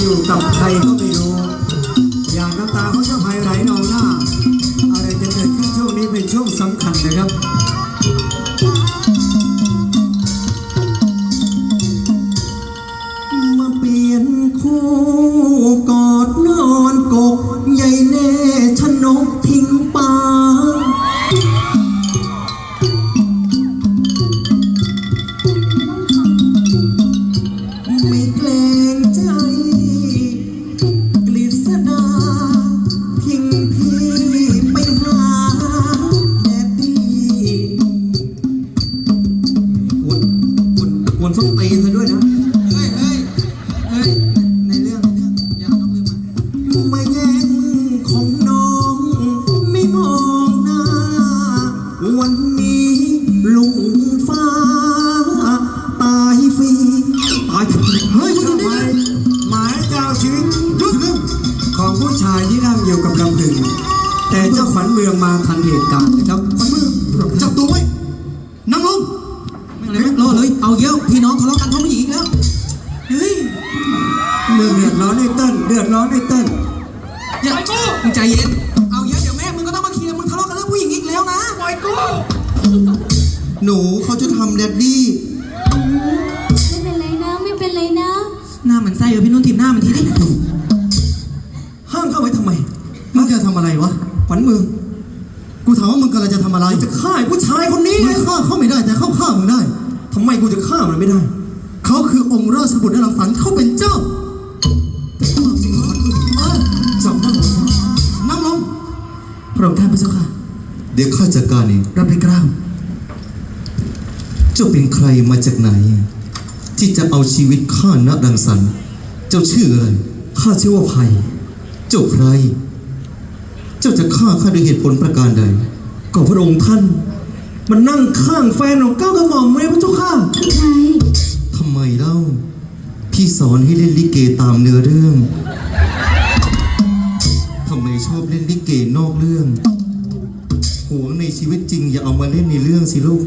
อยู่กับใครก็ไม่รู้ อย่างน้ำตาเขาจะไหลนองหน้า อะไรจะเกิดขึ้นช่วงนี้เป็นช่วงสำคัญนะครับ เมืองเดือดร้อนในเต้นเดือดร้อนในเต้นอย่ามึงใจเย็น เอาเยอะเดี๋ยวแม่มึงก็ต้องมาเคลียร์มึงทะเลาะกันเรื่องผู้หญิงอีกแล้วนะปล่อยกูหนูเขาจะทำแดดดี้ไม่เป็นไรนะ ไม่เป็นไรนะ หน้าเหมือนไส้เออพี่นุ่นถีบหน้ามันทีดิห้ามเข้าไว้ทำไมมึงจะทำอะไรวะขวัญเมืองกูถามว่ามึงกำลังจะทำอะไรจะฆ่าไอ้ผู้ชายคนนี้ไงฆ่าเขาไม่ได้แต่เขาฆ่ามึงได้ทำไมกูจะฆ่ามันไม่ได้ เขาคือองค์ราชบุตรนรังสรรค์เขาเป็นเจ้า เดี๋ยวข้าจัดการเองรับเลยกล้าวเจ้าเป็นใครมาจากไหน ที่จะเอาชีวิตข้าณรังสรรค์เจ้าชื่ออะไรข้าชื่อว่าไพเจ้าใคร เจ้าจะฆ่าข้าด้วยเหตุผลประการใดก็พระองค์ท่าน มันนั่งข้างแฟนของเก้ากระหม่อมไว้พระเจ้าข้าใครทำไมเล่า พี่สอนให้เล่นลิเกตามเนื้อเรื่องทำไมชอบเล่นลิเกนอกเรื่อง หวงในชีวิตจริง อย่าเอามาเล่นในเรื่องสิลูก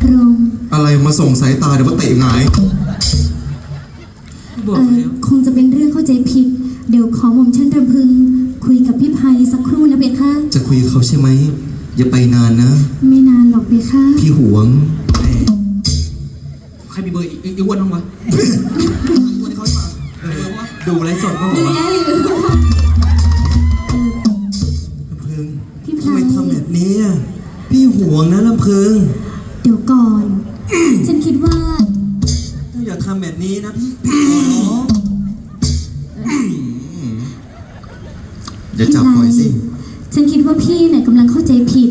พระองค์อะไรมาส่งสายตาเดี๋ยวมาเตะหงายบอกเอ่อแล้วคงจะเป็นเรื่องเข้าใจผิด เดี๋ยวขอหม่อมฉันรำพึง คุยกับพี่ภัยสักครู่นะเบค่ะ จะคุยกับเขาใช่ไหม อย่าไปนานนะ ไม่นานหรอกเบค่ะพี่หวง ใครมีเบอร์อีกอีกวันบ้างวะ ดูไรสดเขาบดูอกว่าได้อยู่ลำพึงพี่ไพทำไมทำแบบนี้อะพี่หวงนะลำพึงเดี๋ยวก่อน ฉันคิดว่าอย่าทำแบบนี้นะพี่พี่ขอร้องอย่าจับปล่อยสิฉันคิดว่าพี่เนี่ยกำลังเข้าใจผิด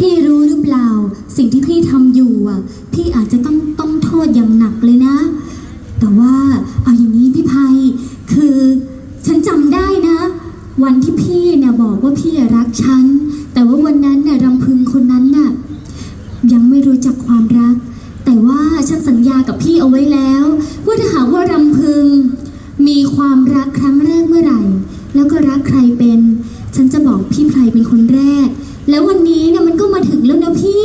พี่รู้หรือเปล่า สิ่งที่พี่ทำอยู่อะ พี่อาจจะต้องต้องโทษอย่างหนักเลยนะ ที่พี่เนี่ยบอกว่าพี่รักฉัน แต่ว่าวันนั้นเนี่ยรำพึงคนนั้นน่ะยังไม่รู้จักความรัก แต่ว่าฉันสัญญากับพี่เอาไว้แล้ว ว่าถ้าหากว่ารำพึง มีความรักครั้งแรกเมื่อไหร่ แล้วก็รักใครเป็น ฉันจะบอกพี่ไพรเป็นคนแรก แล้ววันนี้เนี่ยมันก็มาถึงแล้วนะพี่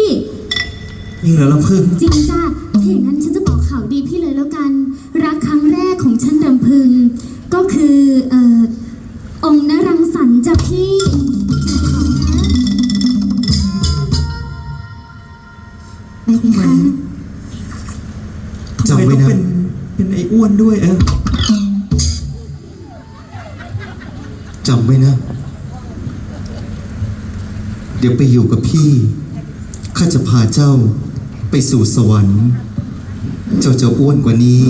ยิ่งเหรอลำพึงจริงจ้ะถ้าอย่างนั้นฉันจะบอกข่าวดีพี่เลยแล้วกัน รักครั้งแรกของฉันรำพึง ก็คือเอ่อองค์นรัง สรรค์จ้ะพี่ไปเป็นคะจำไว้นะ เป็น เป็นไอ้อ้วนด้วย เออ จำไว้นะ เดี๋ยวไปอยู่กับพี่ ข้าจะพาเจ้าไปสู่สวรรค์ เจ้าจะอ้วนกว่านี้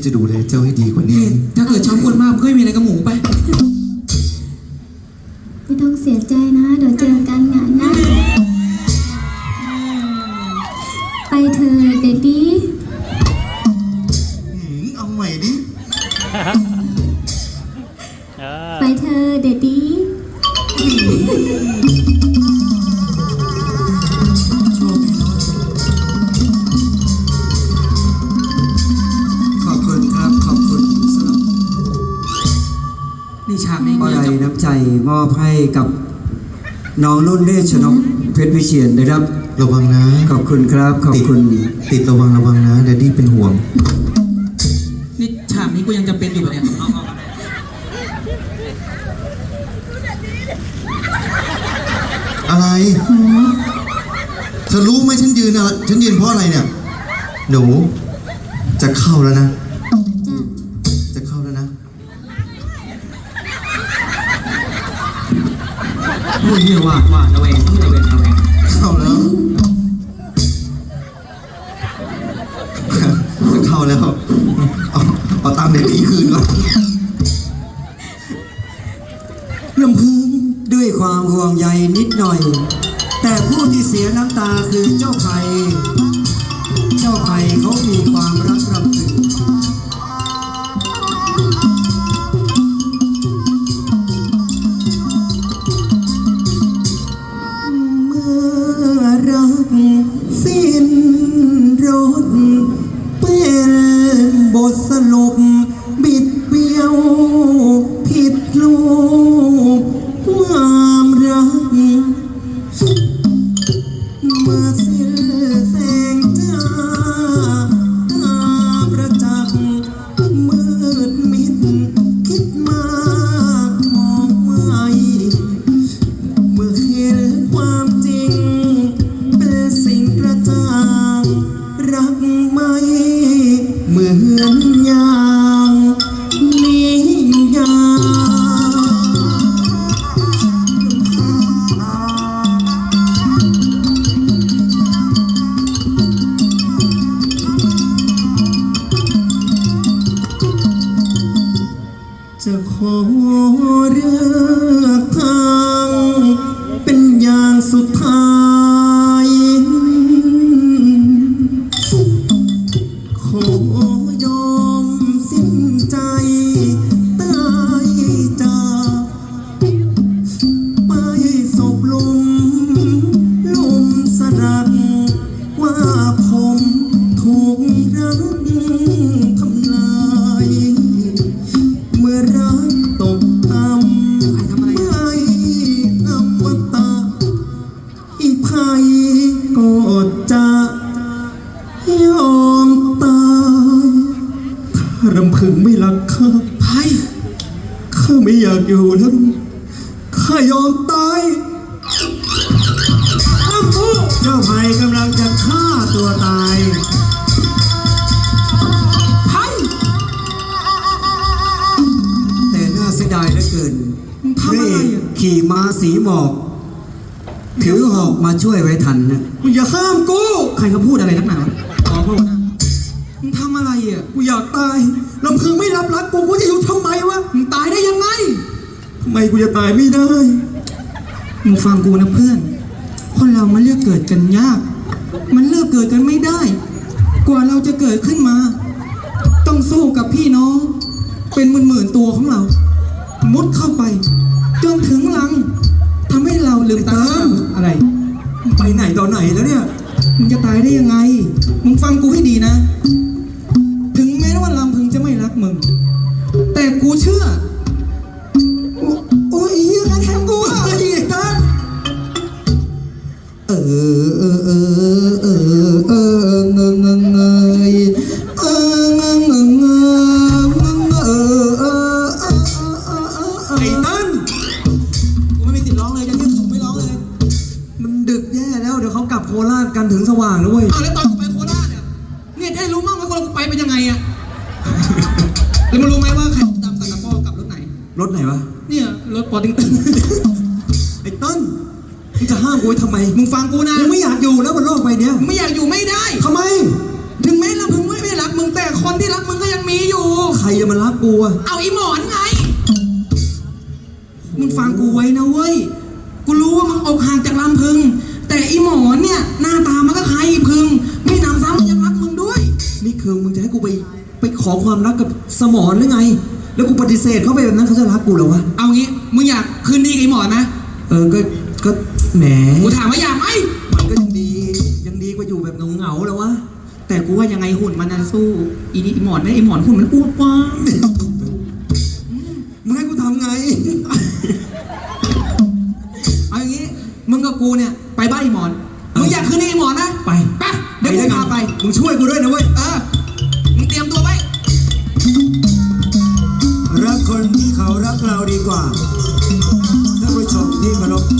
พี่จะดูแลเจ้าให้ดีกว่านี้ ถ้าเกิดชอบอ้วนมากมึงก็ไม่มีอะไรกับหมูไป ไม่ต้องเสียใจนะ เดี๋ยวเจอกันงานหน้าไปเธอะเดดดี้เอาใหม่ดิ ไปเธอะเดดดี้ น้ำใจมอบให้กับน้องนุ่นเนชนกเพชรวิเชียนนะครับระวังนะ ขอบคุณครับ ขอบคุณติดระวังระวังนะเดดดี้เป็นห่วง นี่ฉากนี้กูยังจะเป็นอยู่ปะเนี่ยเอาเอาอะไรเธอรู้ไหมฉันยืนอะไรฉันยืนเพราะอะไรเนี่ย หนู จะเข้าแล้วนะ จะเข้าแล้วนะ พูดเฮียว่าว่าระแวงพูดระแวงระแวงเข้าแล้วจะเข้าแล้ว เอาเอาตามเด็กนี้คืนก่อนลำพึงด้วยความห่วงใยนิดหน่อย แต่ผู้ที่เสียน้ำตาคือเจ้าไผ่เจ้าไผ่เขามี เมื่ อยากอยู่แล้วข้ายอมตายเจ้าไผ่กำลังจะฆ่าตัวตายไพ่แต่น่าเสียดายเหลือเกินมึงพทำระอะไรเอกอะขี่ม้าสีหมอก ถือหอกมาช่วยไว้ทันนะมึงอย่าข้ามกู ใครเขาพูดอะไรนักหนาวะอ๋อพ่อหัวหน้ามึงทำอะไรอะ กูอยากตายลำพึงไม่รับรักกูกูจะอยู่ทำไมวะ มึงตายได้ยังไง ทำไมกูจะตายไม่ได้ มึงฟังกูนะเพื่อน คนเรามันเลือกเกิดกันยาก มันเลือกเกิดกันไม่ได้ กว่าเราจะเกิดขึ้นมา ต้องสู้กับพี่น้อง เป็นหมื่นๆตัวของเรา มุดเข้าไป จนถึงหลังทำให้เราลืมตาอะไร ไปไหนตอนไหนแล้วเนี่ย มึงจะตายได้ยังไง มึงฟังกูให้ดีนะ ถึงแม้ว่าลำพึงจะไม่รักมึง แต่กูเชื่อ เออเออเออเออเออเงงเงงเงยเออเงงเงงเงงเออเออเออเออไอ้นั่นกูไม่มีสิทธิ์ร้องเลยจะเรียกกูไม่ร้องเลย มันดึกแย่แล้วเดี๋ยวเขากลับโคราชกันถึงสว่างแล้วเว้ยอ้าวแล้วตอนกูไปโคราชเนี่ยเนี่ยจะได้รู้มั่งว่าคนเรากูไปเป็นยังไงอะแล้วมึงรู้ไหมว่าใครตามสังกัดพ่อกลับรถไหน รถไหนวะเนี่ยรถปอติงตึงไอ้ต้น มึงจะห้ามกูไว้ทำไมมึงฟังกูนะกูไม่อยากอยู่แล้วบนโลกใบเนี้ยมึงไม่อยากอยู่ไม่ได้ ทำไม ถึงแม้ลำพึงไม่ไม่รักมึงแต่คนที่รักมึงก็ยังมีอยู่ ใครจะมารับกูอะเอาอีหมอนไง มึงฟังกูไว้นะเว้ย กูรู้ว่ามึงอกห่างจากลำพึง แต่อีหมอนเนี่ยหน้าตามันก็คล้ายอีพึง ไม่นำซ้ำมันยังรักมึงด้วย นี่คือมึงจะให้กูไปไปขอความรักกับสมอนหรือไง แล้วกูปฏิเสธเขาไปแบบนั้นเขาจะรักกูเหรอวะ เอางี้ มึงอยากคืนดีกับอีหมอนไหมเออก็ก็ แหมกูถามว่าอยากไหมมันก็ยังดี ยังดีกว่าอยู่แบบเหงาๆแล้ววะ แต่กูว่ายังไงหุ่นมันน่ะสู้ อีนี่อีหมอนไม่อีหมอนหุ่นมันอ้วนกว่ามึงให้กูทำไง เอาอย่างงี้ มึงกับกูเนี่ย ไปบ้านอีหมอน มึงอยากคืนดีไอ้หมอนนะ ไปไปเดี๋ยวกูพาไป มึงช่วยกูด้วยนะเว้ย เออ มึงเตรียมตัวไว้ รักคนที่เขารักเราดีกว่าท่านผู้ชมที่เคารพพ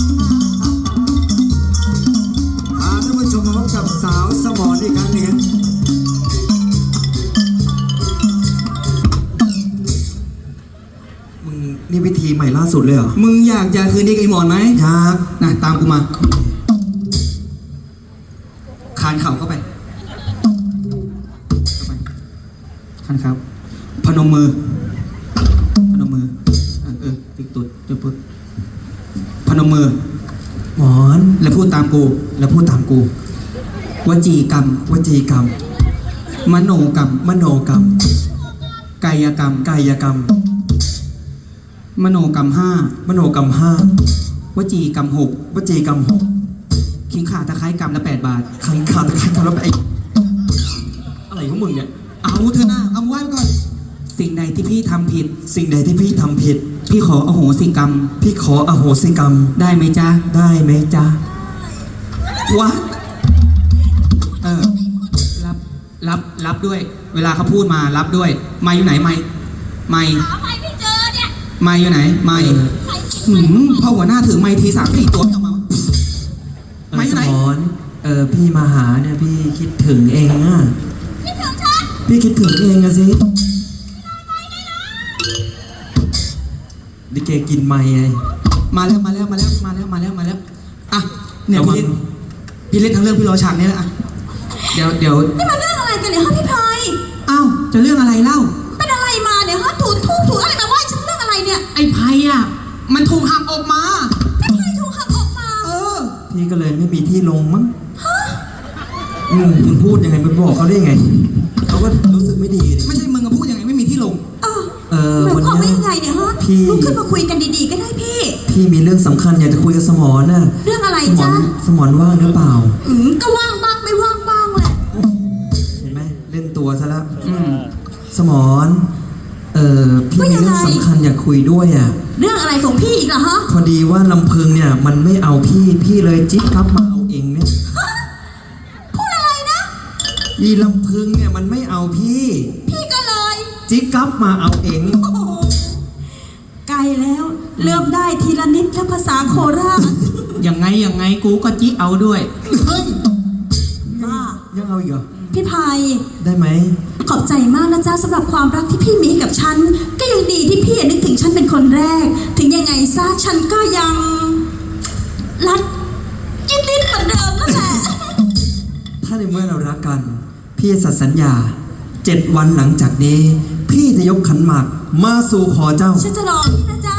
สาวสมอนอีกครั้งหนึงครับมึงนี่วิธีใหม่ล่าสุดเลยเหรอ มึงอยากจะคืนดีกับไอ้หมอนไหมอยากนะตามกูมา คานเข่าเข้าไปเข้าไปคานเข่าพนมมือ พนมมือเออเออติดตุดเดี๋ยวปุ๊บพนมมือ หมอน แล้วพูดตามกู แล้วพูดตามกู วจีกรรม วจีกรรม มโนกรรม มโนกรรม กายกรรม กายกรรม มโนกรรมห้ามโนกรรมห้าวจีกรรมหกวจีกรรมหกขิงขาตะไคร้กรรมละแปดบาทขันขาดตะไคร้ทำแล้วไปไอ้อะไรของมึงเนี่ย เอาเถอะนะเอาไว้ก่อน สิ่งใดที่พี่ทำผิด สิ่งใดที่พี่ทำผิด พี่ขออโหสิกรรม พี่ขออโหสิกรรม ได้ไหมจ๊ะ ได้ไหมจ๊ะวะ เออ รับ รับ รับด้วย เวลาเขาพูดมา รับด้วย ไม่อยู่ไหนไม่ ไม่หาไม่ไม่เจอเนี่ยไม่อยู่ไหน ไม่ใครหืมพอหัวหน้าถือไม้ทีสามสี่ตัวไม่ออกมาวะเออมาอยู่ไหนสมอนเออพี่มาหาเนี่ยพี่คิดถึงเองอะคิดถึงฉันพี่คิดถึงเองอะสิดิเกกินไม่ไงมาแล้วมาแล้วมาแล้วมาแล้วมาแล้วมาแล้ว อะเนี่ยระวัพี่งเล่นพี่เล่นทั้งเรื่องพี่รอฉากนี้แหละอะ เดี๋ยวเดี๋ยวนี่มันเรื่องอะไรกันเนี่ยฮะพี่พลอยอ้าวจะเรื่องอะไรเล่า เป็นอะไรมาเนี่ยฮะถูทูถูอะไรมาว่าฉันเรื่องอะไรเนี่ยไอ้ไพ่อะ มันถูกหักออกมา พี่พลอยถูกหักออกมาเออ พี่ก็เลยไม่มีที่ลงมั้งอืมมึงพูดยังไงไปบอกเขาได้ไงเขาก็รู้สึกไม่ดีดิไม่ใช่มึงอะพูดยังไงไม่มีที่ลง เออเออหมายวันความว่าเนี้ย ยังไงเนี่ยฮะพี่ ลุกขึ้นมาคุยกันดีๆก็ได้พี่ พี่มีเรื่องสำคัญอยากจะคุยกับสมอนน่ะเรื่องอะไรสมอจ๊ะนสมอนว่างหรือเปล่า อืมก็ว่า คัญอยากคุยด้วยอะ เรื่องอะไรของพี่อีกล่ะฮะ พอดีว่าลำพึงเนี่ยมันไม่เอาพี่พี่เลยจิ๊บครับมาเอาเองเนี่ยพูดอะไรนะ อีลำพึงเนี่ยมันไม่เอาพี่ พี่ก็เลย จิ๊บครับมาเอาเองโอ้โหไกลแล้ว เริ่มได้ทีละนิดแล้วภาษาโคราชยังไงยังไงกูก็จิเอาด้วยบ้า ยังเอาอีกเหรอ พี่พายได้ไหม ขอบใจมากนะจ๊ะสำหรับความรักที่พี่มีให้กับฉัน ก็ยังดีที่พี่นึกถึงฉันเป็นคนแรก ถึงยังไงซะฉันก็ยังรักยิ่งนิดเหมือนเดิมนั่นแหละ ถ้าในเมื่อเรารักกัน พี่จะสัตย์สัญญาเจ็ดวันหลังจากนี้ พี่จะยกขันหมาก มาสู่ขอเจ้า ฉันจะรอพี่นะจ๊ะ